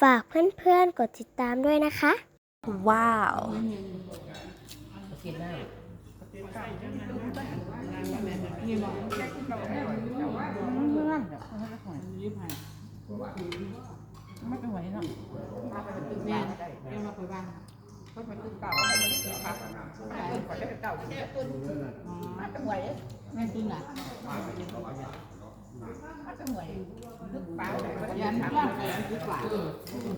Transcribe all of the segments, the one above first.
ฝากเพื่อนๆกดติดตามด้วยนะคะ ว้าวไม่ไหวแม่เดี๋ยวมาไปตึกเก่าไปตึกเก่าแค่ตุนมาเป็นไหวแม่ตุนอะ มาเป็นไหวตึกป่ายันย่างไปตึกป่า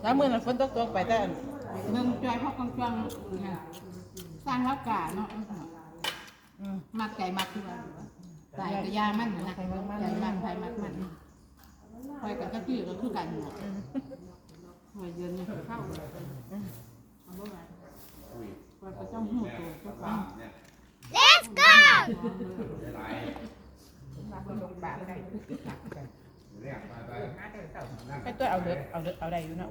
แล้วมือมันฝนตกตกไปแต่เมืองจอยพ่อกองจังสร้างรับกาเนาะมักไก่มักคือว่าตายกระยามันนะไก่มักไก่มักมันคอยกับเจ้าที่ก็คือกันเนาะคอยเยือนเข้าเอาบ่มาคอยกับเจ้าหูตัวเจ้าฟัง Let's go ไอ้ตัวเอาเด็กเอาเด็กเอาได้อยู่เนาะ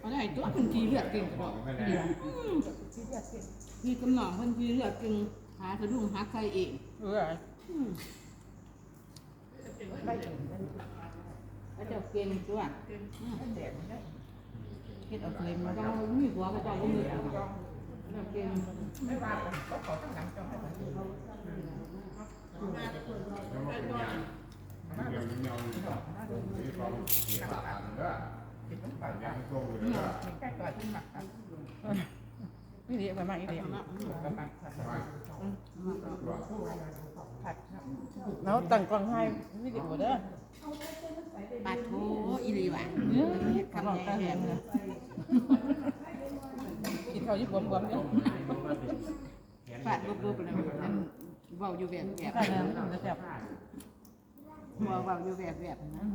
เอาได้ตัวคนทีเลือดเก่งกระบอกนี่กำหนองคนทีเลือดเก่งหาสะดุ้งหาใครเองเออพระเจ้าเก่งตัวเฮ็ดเอาเคยมาเจ้ามีหัวพระเจ้าก็มีเอาพระเจ้าเก่ง นี่ดีไปมากอีเดียแล้วตั้งกล้องให้วิดีโอเด้อปาโถอีหลีว่ะคำบอกตั้งแหงเลยกินข้าวญี่ปุ่นบวมเด้อฟาดบุบๆแล้วนั่นเว้าอยู่แบบแบบ ข้าวเนื้อมันจะแซ่บหัวเว้าอยู่แบบแบบนั้น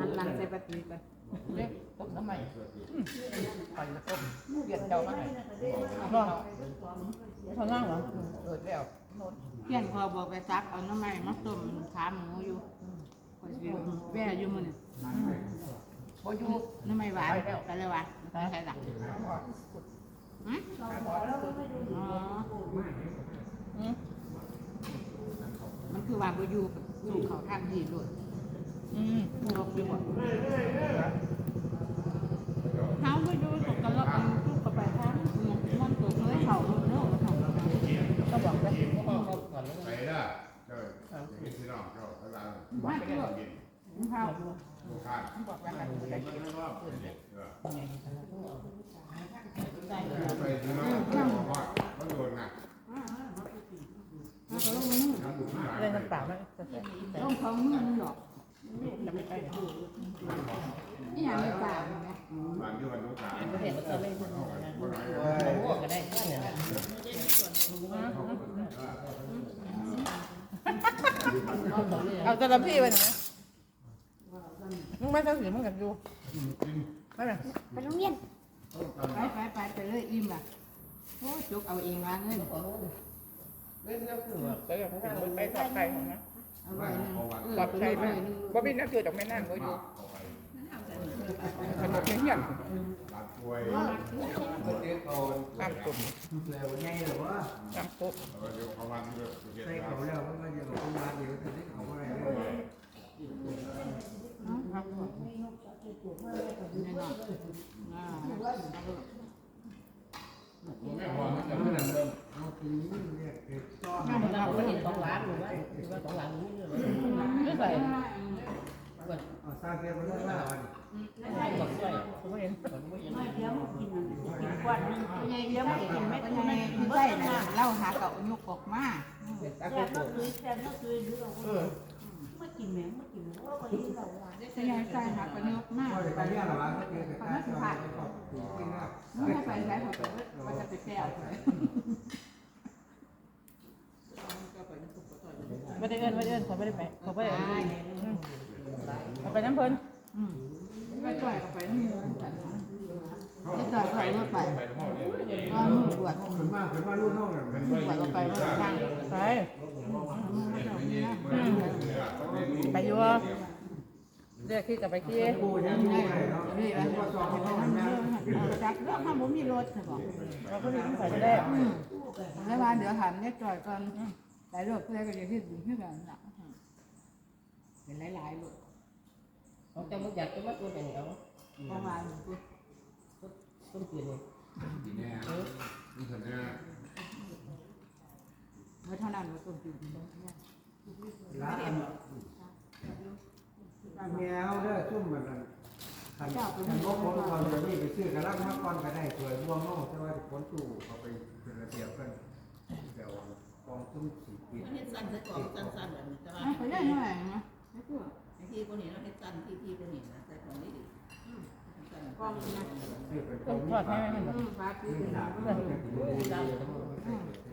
หันหลังใส่ปฏิกันเล็กต้มน้ำใหม่ไปแล้วต้มเดือดเจ้ามาให้ลองเขานั่งเหรอเออแล้วเพี้ยนพอบอกไปซักเอาน้ำมันมาต้มขาหมูอยู่ก็สิแว่อยู่มื้อนี้พออยู่น้ำมันหวานไปเลยว่ะไปใส่หลักฮะอ๋ออืม มันคือว่าบ่อยู่อยู่เขาทางที่โดดอืมลบอยู่บ่เฮาบ่อยู่ตกกันแล้วอันทุกก็ไปทางมันตกเลยเขาเนาะเขาก็บอกเลยไปละเจ้าอย่างนี้พี่น้องเจ้าเวลามาเถอะกินเขาลูกค้าบอกว่ามันจะกินเออไปพี่น้องเขาบอกว่าเขาโดนหนัก อะไรน้ำเปล่าไหมต้องของมือนึงดอกจะไม่ใช่นี่ยังไม่ตายนะเห็นก็เลยมันก็ได้เอาแต่ละพี่ไปนะมึงไม่ต้องเสียมึงกันดูไม่เป็นไปโรงเรียนไปไปไปไปเลยอิ่มล่ะโอ้จุกเอาเองวาเงิน เงินไปกับข้างไปทอดไข่ของนะเอาไว้นึงปลอดภัยไหมบ่มีนักเกิดจากแม่น้ำบ่อยู่ขนมเงี้ยตัดป่วยตามตุ่มแล้วไงหรอวะตามตุ่มเดี๋ยวเขาวันเดียวเก็บใส่แล้เขาวแล้วมันมาเดี๋ยวเขามาเดี๋ยวจะได้เขาอะไรเลยครับแน่นอนอ่าไม่พอมันจะไม่นำเริ่ม เอาทีนี้เรียกเก็บต้อนเราก็เห็นสองล้านหรือว่าหรือว่าสองล้านนี่เลยไม่ใส่เอาสร้างเก็บไว้แล้ววันบอกด้วยผมเห็นผมไม่เห็นใหญ่เลี้ยงไม่กินไม่ได้ไม่ได้นะเล่าหาเก่ายกออกมาตาโกโก้เออใหญ่ใส่หาก็ยกมาก็จะไปไปเรื่เรีอยยกหรอวะก็เจอแต่การสอนก็ตีขึ้นหน้าไม่ไปใส่เขาก็จะไปแก้ว ไม่ได้เอินไม่ได้เอินเขาไม่ได้ไปเขาไม่ได้เขาไปน้ำเพลินไม่ปล่อยออกไปนี่ไม่ปล่อยเขาก็ไปก็มือบวชขึ้นมาขึ้นมาลูกน้องเนี่ยมันบวชออกไปว่าทางไปไปอยู่เรียกขี้กับไปขี้กูยังรู้เลยเนาะนี่แหละจักเรื่องข้าผมมีรถค่ะบอกเราก็มีใส่ได้แล้วว่าเดี๋ยวถามเนี่ยจ่อยก่อน หลายรถเพื่อก็จะคิดถึงที่กันหลักเป็นหลายายๆลูกเขาจะมุกอยากจะมาตัวเป็นเอาเพราะว่าต้นเกลือเลยดีแน่นี่เถอะนะเมื่อเท่านั้นเราต้นจืดร้านแมวเด้อซุ่มมันนั่นขันขันพวกคนเราเดี๋ยวนี้ไปซื้อกระลังมาก่อนก็ได้สวยบวงเนาะแต่ว่าผลตู้เขาไปเป็นระเบียบกันเดี๋ยว กองซุ้มสีปิดเฮ็ดสั้นใส่กล่องสั้นๆแบบนี้แต่ว่าไปได้เท่าไหร่นะไม่ตัวไอ้ที่คนนี้เราเฮ็ดสั้นที่ที่คนนี้นะใส่กล่องนี้ดิสั้นๆกล้องนะซื้อเป็นกต้อนงทอดให้มันอืมฟ้าคือเป็นหนาน้ำเพื่อนเป็นดูดีเป็น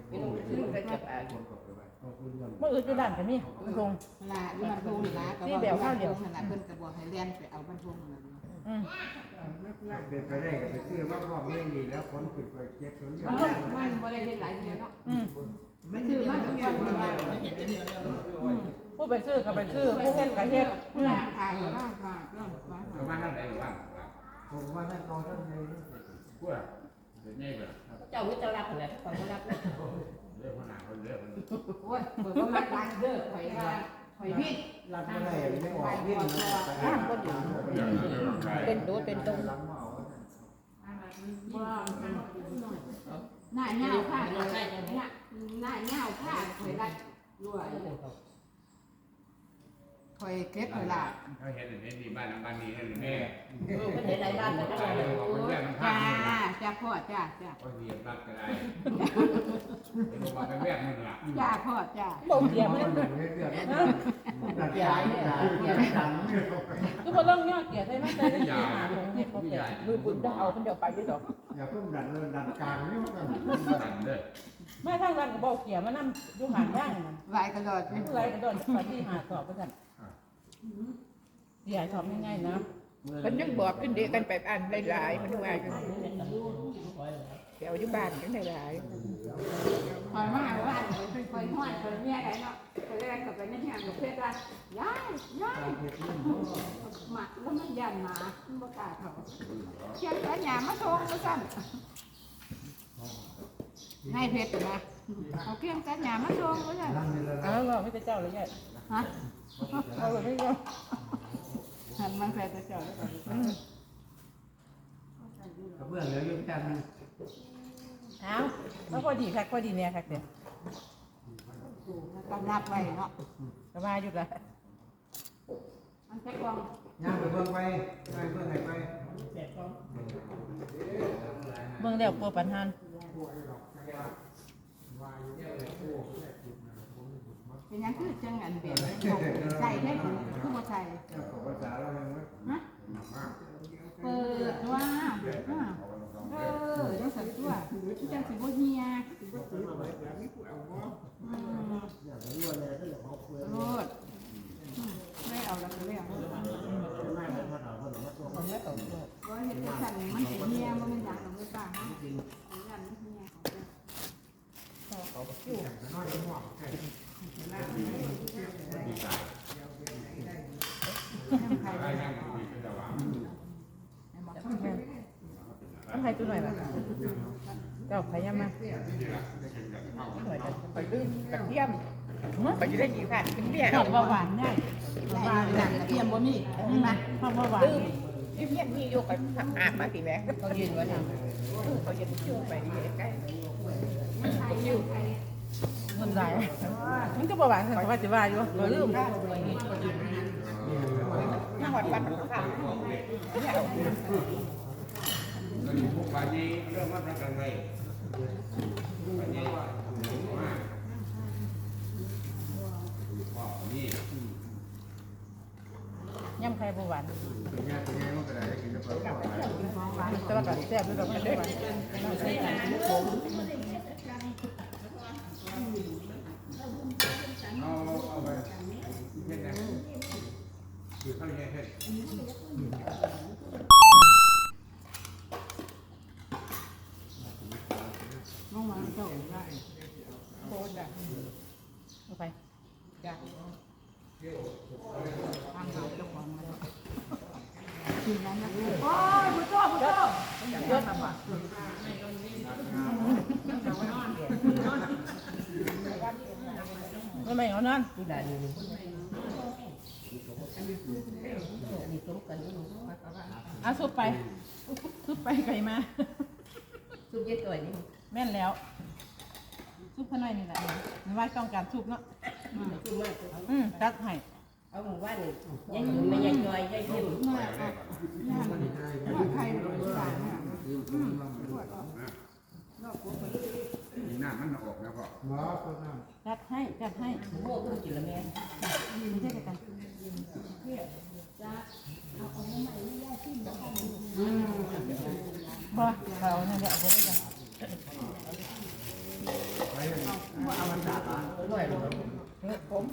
เป็นลูกชิ้นไปเก็บอะคนกับไปต้องคุณเงินเมื่ออื่นจะด่านกันนี่ตรงลาอยู่บ้านทุ่งลาก็บอกขนาดเพิ่นก็บอกให้เรียนไปเอาบ้านทุ่งนั่นอืมเป็นไปได้ก็ไปซื้อมาพร้อมเรื่องดีแล้วคนขึ้นไปเก็บสวนมันบ่ได้เฮ็ดหลายเดือนเนาะอืม ผู้ไปซื้อก็ไปซื้อผู้เฮ็ดก็เฮ็ดเวลาขายก็ราคาก็ว่าประมาณนั้นไหนบ้างผมว่าท่านรองท่านในกูอะเดี๋ยวนี่แบบเจ้าวิจารณ์อะไรก่อนก็รับนะเรื่องขนหนาคนเรื่องมันโอ้ยเปิดบ่มาทานเด้อข่อยว่าข่อยผิดรับไม่ได้ไม่ออกยิ่งห้ามก็ดีเป็นโดดเป็นตรงรับมาเอาหน้าเหงาค่ะหน้า หน้าเหงาค่ะข่อยได้รวยข่อยเก็บข่อยละเขาเห็นอย่างนี้ดีบ้านบ้านนี้นั่นแม่เออเป็นหลายบ้านแต่ก็ใช่ได้เขาเป็นแม่มันจ้าพลาดจ้าพ่อจ้าจ้าก็เหยียบรับก็ได้เป็นบอกเป็นแม่มึงล่ะจ้าพ่อจ้าบ่เสียมันเรื่องเรื่องดัดยายยายดังคือบ่ต้องย่อเกียรติให้มันได้ที่หาของเฮ็ดบ่เกียรติมือบุญได้เอาเพิ่นเดี๋ยวไปอยู่ดอกอย่าเพิ่มดันเลยดันกลางนี่มันสั่นเลย แม่ทางนั้นก็บ่เกียรติมานำอยู่หางย่างนั่นไหวกระโดดไปผู้ไรก็โดนไปที่หาสอบเพิ่นเสียสอบง่ายๆนะมันยังบอกขึ้นเด็กกันไปบ้านหลายๆมันว่าอยู่เดี๋ยวอยู่บ้านกันหลายข่อยมาว่าข่อยห้อยข่อยเมียได้เนาะข่อยแรกก็ไปในแหงกับเพื่อนว่ายายยายหมักแล้วมันยันหมามันบ่กล้าเขาเชียงแต่หยามาส่งมาสั่น ให้เพชรนะเอาเกียงแต่หยามาส่งมาสั่นนั่นนี่ละเอาว่าไม่เจ้าเลยแย่ฮะเอาเลยไม่ก็หันมันใส่ตัวเจ้าแล้วก็กระเบื้องเหลืออยู่แค่นึงเอาแล้วพอดีคักพอดีเนี่ยคักเด้ต้องนับไว้เนาะก็มาอยู่ละมันแค่กองย่างไปเบื้องไปไปเบื้องไหนไปเบิ่งแล้วปัวปันหัน เป็นยังคือจังอันเบียดใส่ได้คือคือบ่ใส่ภาษาเรายังไม่เปิดว่าเออจังสันตัวจังสิบ่เฮียอืมโลดอืมไม่เอาล้วก็แล้วมันไม่ตกเลยว่าเฮ็ดจังซั่นมันสิเฮียบ่แม่นหยังหรอกเด้อป้าฮะยันมันเองเจ้าดีใจน้ำไข่อะไรนั่งคุยกันระหว่าง ต้องให้ตัวหน่อยล่ะเจ้าพยายามมาไปลืมกระเทียมไปจะได้กี่ผ่านกินเบี้ยชอบหวานได้ปลาหนังกระเทียมบ่มีเห็นไหมชอบหวานลืมที่เพี้ยนมีอยู่กับอาบมาสิแม่เขายืนไว้ทางเขาจะคิวไปใกล้ มันได้มันก็บ่หวานแต่ว่าสิว่าอยู่ราลืมจังหวัดปัตตานีเราอยู่พวกบ้านนี้เรื่องว่าประกันไว้บ้านนี้ว่าพ่อนี่ย่ำไข่บ่หวานเป็นงางานมันก็ได้กินแล้วก็แต่ว่าก็แซ่บด้วยดอกมันด้วยเอาเอาไปเฮ็ดนะคือข้าวเย็นเฮ็ด ลงมาเจ้าได้ โคตรอะ เอาไป จ้ะทางเราเจ้าของมันกินนั้นนะโอ้ยผู้โจ้ผู้โจ้ยไม่ไม่เอานั่นดูได้ดูเสมกันนี่หนูมาประมาณเอาซุปไปซุปไปไก่มาซุปเย็ดตัวนี่แม่นแล้วซุปขน้อยนี่แหละไม่ว่าต้องการซุปเนาะ อืมตัดให้เอาหมู่บ้านนี่ยายหนูไม่ยายจอยยายเข้มน้อยย่างทอดไข่หน่อยสามอะมีหน้ามันออกแล้วก็หมอก็น้จัดให้จัดให้โม่ก็กินละแม่ไม่ใช่กันบ่เขาเนี่ยเดี๋ยวเอาไปด้วยกันน้อย ลงผม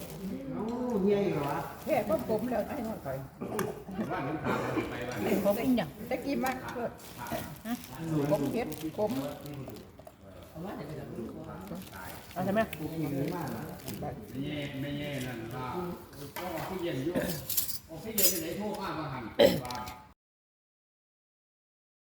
โอ้เฮียเหรอแค่ก็ผมแล้วไอ้น้อยไปบ้านนั้นถามไปบ้านผมอีกอย่างตะกี้มากเกิดผมเฮ็ดผมเอาว่าแต่ก็เอาใช่ไหมไม่แย่ไม่แย่นั่นว่าก็ที่เย็นอยู่ออกที่เย็นที่ไหนโทษมากมาหัน